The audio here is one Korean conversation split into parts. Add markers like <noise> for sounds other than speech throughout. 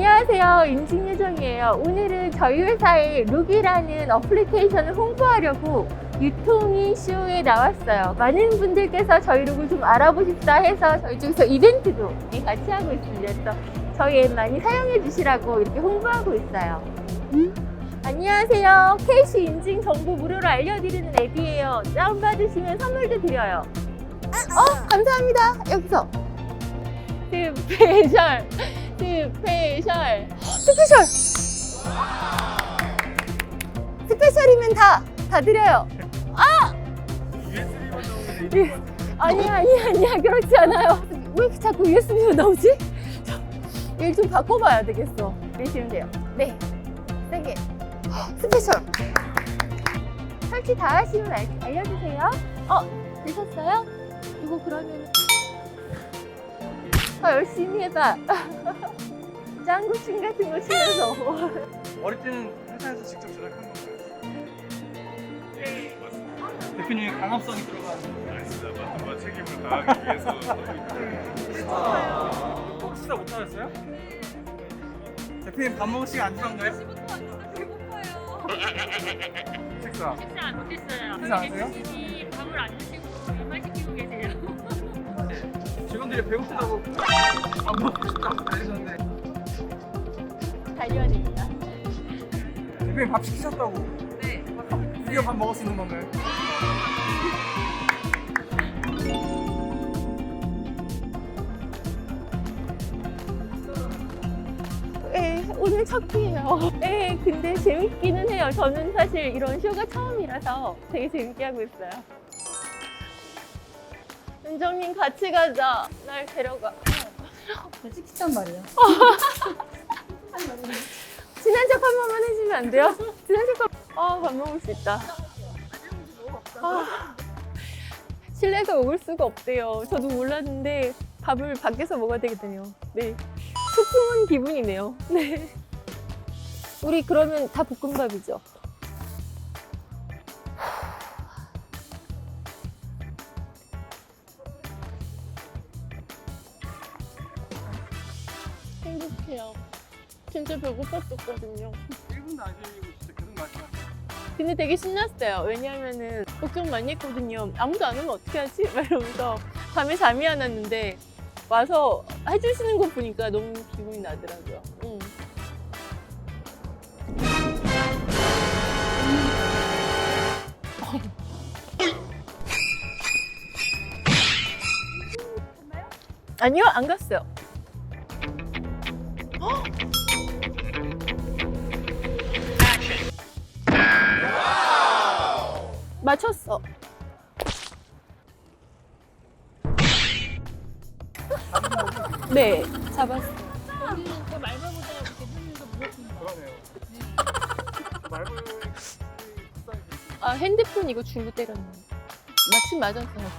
안녕하세요. 인증요정이에요. 오늘은 저희 회사의 룩이라는 어플리케이션을 홍보하려고 유통인 쇼에 나왔어요. 많은 분들께서 저희 룩을 좀 알아보십사 해서 저희 쪽에서 이벤트도 같이 하고 있습니다. 그래서 저희 앱 많이 사용해 주시라고 이렇게 홍보하고 있어요. 안녕하세요. 케이시 인증 정보 무료로 알려드리는 앱이에요. 다운받으시면 선물도 드려요. 어, 감사합니다. 여기서. 스페셜, <laughs> 스페셜, 스페셜! 스페셜이면 다, 다 드려요. 아! 예. 아니야, 아니야, 아니야. 그렇지 않아요. 왜 이렇게 자꾸 USB로 나오지? 일좀 바꿔봐야 되겠어. 내시면 돼요. 네. 세게. 스페셜. 설치 다 하시면 알, 알려주세요. 어, 되셨어요? 이거 그러면 더 열심히 해봐. <laughs> 짱구춤 같은 거 추면서. 어릴 때는 회사에서 직접 제작한 건가요? 네, 맞습니다. 대표님이 강압성이 들어간 알겠습니다. 맡은 바 책임을 다하기 위해서 혹 식사 못 하셨어요? 대표님 밥 먹을 시간 안 들어간가요? 식사 식사 안 못했어요. 식사 안 하세요? 대표님이 밥을 안 드시고 밥만 시키고 계세요. 직원들이 배고프다고 밥 먹고 싶다고 달리셨는데 달려야 됩니다. 대표님 밥 시키셨다고 네. 드디어 밥 먹을 수 있는 건가요? 네, 오늘 첫 끼예요. 네, 근데 재밌기는 해요. 저는 사실 이런 쇼가 처음이라서 되게 재밌게 하고 있어요. 은정님 같이 가자. 날 데려가. 시키단 말이야. <laughs> 친한 척 한 번만 해주면 안 돼요? 친한 척 한... 아, 밥 먹을 수 있다. 아, 실내에서 먹을 수가 없대요. 저도 몰랐는데 밥을 밖에서 먹어야 되거든요. 네. 소풍 온 기분이네요. 네. 우리 그러면 다 볶음밥이죠? 행복해요. 진짜 배고팠었거든요. 1분도 안 걸리고 진짜 계속 말씀하세요 근데 되게 신났어요. 왜냐하면은 걱정 많이 했거든요. 아무도 안 오면 어떻게 하지? <laughs> 막 이러면서 밤에 잠이 안 왔는데 와서 해주시는 거 보니까 너무 기분이 나더라고요. 응. 아니요, 안 갔어요. 맞췄어. 네, 잡았어. 그러네요 말벌 비싸게 아, 핸드폰 이거 줄로 때렸네. 마침 맞았어요.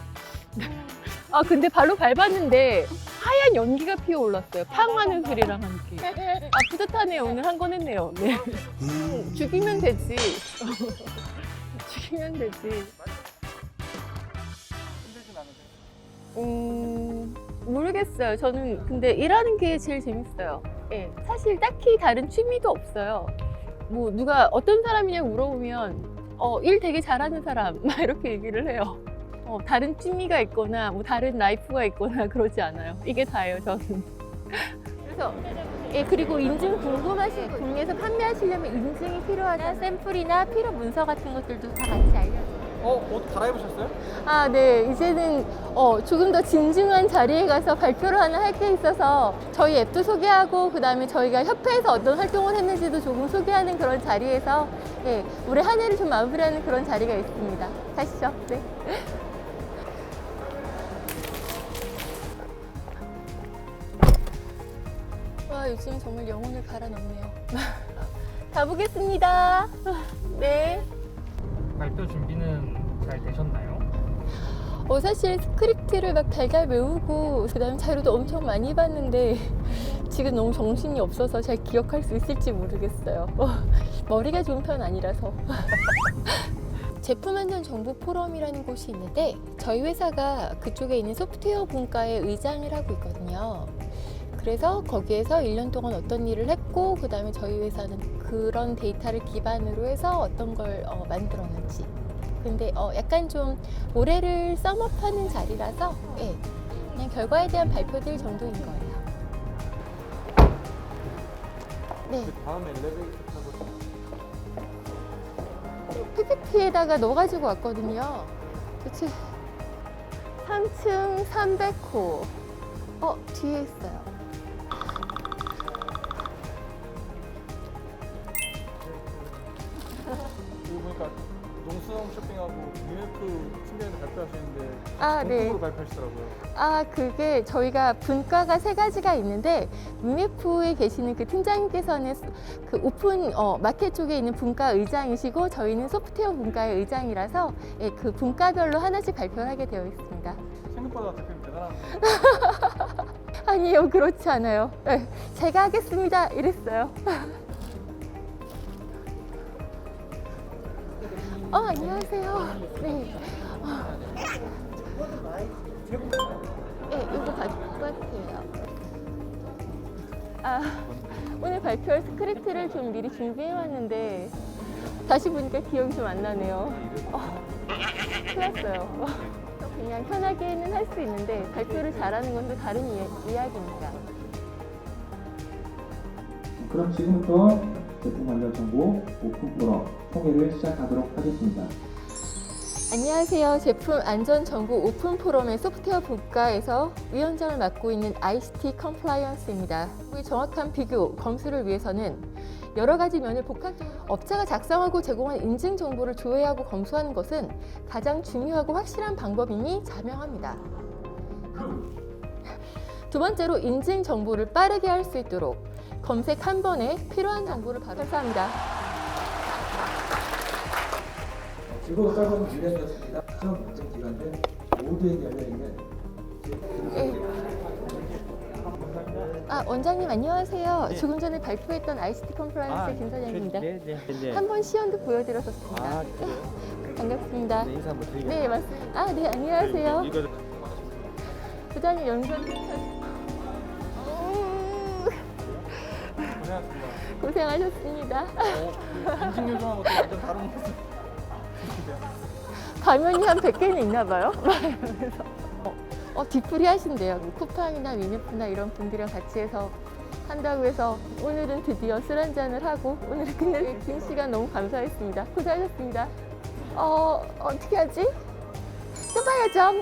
아, 근데 발로 밟았는데 하얀 연기가 피어 올랐어요. 팡 하는 소리랑 함께. <laughs> 아, 뿌듯하네요. 오늘 한 건 했네요. 네. 음, 죽이면 되지. <laughs> 죽이면 되지. 힘들진 않으세요? 음, 모르겠어요. 저는 근데 일하는 게 제일 재밌어요. 예, 사실 딱히 다른 취미도 없어요. 뭐 누가 어떤 사람이냐고 물어보면 어, 일 되게 잘하는 사람 <laughs> 막 이렇게 얘기를 해요. 어, 다른 취미가 있거나 뭐 다른 라이프가 있거나 그러지 않아요. 이게 다예요, 저는. 그래서 예, 그리고 인증 궁금하신 국내에서 판매하시려면 인증이 필요하다. 샘플이나 필요 문서 같은 것들도 다 같이 알려줘요. 어? 옷 갈아입으셨어요? 아, 네. 이제는 어, 조금 더 진중한 자리에 가서 발표를 하나 할 게 있어서 저희 앱도 소개하고 그다음에 저희가 협회에서 어떤 활동을 했는지도 조금 소개하는 그런 자리에서 예, 올해 한 해를 좀 마무리하는 그런 자리가 있습니다. 가시죠. 네. 와, 요즘 정말 영혼을 갈아 넣네요. 가보겠습니다. <laughs> 네. 발표 준비는 잘 되셨나요? 어, 사실 스크립트를 막 달달 외우고 그다음에 자료도 엄청 많이 봤는데 지금 너무 정신이 없어서 잘 기억할 수 있을지 모르겠어요. 어, 머리가 좋은 편 아니라서. <laughs> 제품 안전 정보 포럼이라는 곳이 있는데 저희 회사가 그쪽에 있는 소프트웨어 분과의 의장을 하고 있거든요. 그래서 거기에서 1년 동안 어떤 일을 했고 그 다음에 저희 회사는 그런 데이터를 기반으로 해서 어떤 걸 어, 만들었는지 근데 어, 약간 좀 올해를 썸업하는 자리라서 예, 그냥 결과에 대한 발표들 정도인 거예요. 네. 그 다음에 엘리베이터 타고 PPT에다가 넣어가지고 왔거든요. 도대체 3층 300호. 어, 뒤에 있어요. 그리고 보니까 농수영 쇼핑하고 UF 신기하게 발표하시는데 아, 네. 공통으로 발표하시더라고요. 아, 그게 저희가 분과가 세 가지가 있는데 UMF에 계시는 그 팀장님께서는 그 오픈 어, 마켓 쪽에 있는 분과 의장이시고 저희는 소프트웨어 분과의 의장이라서 예, 그 분과별로 하나씩 발표를 하게 되어 있습니다. 생각보다 대표님 대단한 <laughs> 아니요, 그렇지 않아요. 예, 제가 하겠습니다. 이랬어요. <laughs> 어, 안녕하세요. 네. 어. 네, 이거 발표할게요. 아, 오늘 발표할 스크립트를 좀 미리 준비해 왔는데 다시 보니까 기억이 좀 안 나네요. 어, 큰일 났어요. 그냥 편하게는 할 수 있는데 발표를 잘하는 건 또 다른 이, 이야기입니다. 그럼 지금부터 관련 정보 오픈 포럼 소개를 시작하도록 하겠습니다. 안녕하세요. 제품 안전 정보 오픈 포럼의 소프트웨어 분과에서 위원장을 맡고 있는 ICT 컴플라이언스입니다. 정확한 비교, 검수를 위해서는 여러 가지 면을 복합적으로 업체가 작성하고 제공한 인증 정보를 조회하고 검수하는 것은 가장 중요하고 확실한 방법이니 자명합니다. 두 번째로 인증 정보를 빠르게 할 수 있도록 검색 한 번에 필요한 정보를 바로 감사합니다. 즐거운 짧은 기간이었습니다. 시험 문제 기간은 모두에게 열려있는 아 원장님 안녕하세요. 조금 전에 발표했던 ICT 컴플라이언스 김 사장입니다. 네, 네, 네. 한 번 시연도 보여드렸었습니다. 아, 그래요? <laughs> 반갑습니다. 네, 인사 한번 드리겠습니다. 네 맞습니다. 아네 안녕하세요. 이거 부장님 연결 고생하셨습니다. 고생하셨습니다. 어, 인식 요정하고 또 완전 다른 모습. <laughs> 가면이 한 100개는 있나 봐요. 그래서 <laughs> 어, 어 뒤풀이 하신대요. 쿠팡이나 위메프나 이런 분들이랑 같이 해서 한다고 해서 오늘은 드디어 술 한잔을 하고 오늘 끝낼 긴 시간 너무 감사했습니다. 고생하셨습니다. 어, 어떻게 하지? 또 봐야죠.